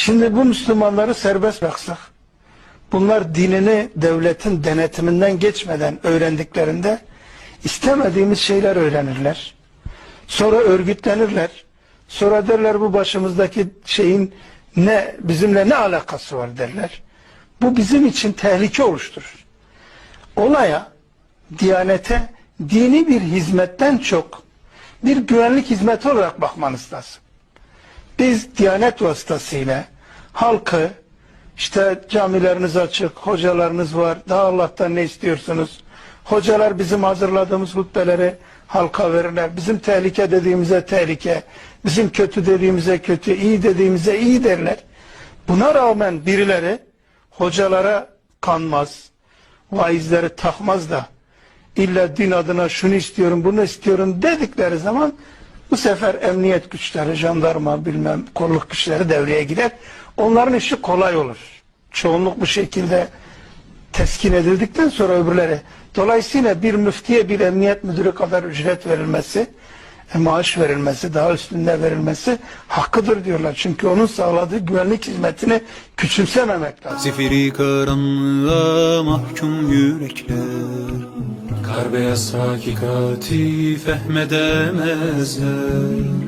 Şimdi bu Müslümanları serbest bıraksak, bunlar dinini devletin denetiminden geçmeden öğrendiklerinde istemediğimiz şeyler öğrenirler. Sonra örgütlenirler. Sonra derler bu başımızdaki şeyin ne bizimle ne alakası var derler. Bu bizim için tehlike oluşturur. Olaya, diyanete, dini bir hizmetten çok bir güvenlik hizmeti olarak bakmanız lazım. Biz Diyanet vasıtasıyla halkı işte camileriniz açık, hocalarınız var, daha Allah'tan ne istiyorsunuz? Hocalar bizim hazırladığımız hutbeleri halka verirler. Bizim tehlike dediğimize tehlike, bizim kötü dediğimize kötü, iyi dediğimize iyi derler. Buna rağmen birileri hocalara kanmaz, vaizleri takmaz da illa din adına şunu istiyorum, bunu istiyorum dedikleri zaman bu sefer emniyet güçleri, jandarma, bilmem kolluk güçleri devreye girer. Onların işi kolay olur. Çoğunluk bu şekilde teskin edildikten sonra öbürleri. Dolayısıyla bir müftiye bir emniyet müdürü kadar ücret verilmesi, e, maaş verilmesi, daha üstünde verilmesi hakkıdır diyorlar. Çünkü onun sağladığı güvenlik hizmetini küçümsememek lazım. Zifiri karanlığa mahkum yürekler Kar beyaz hakikati fehmedemezler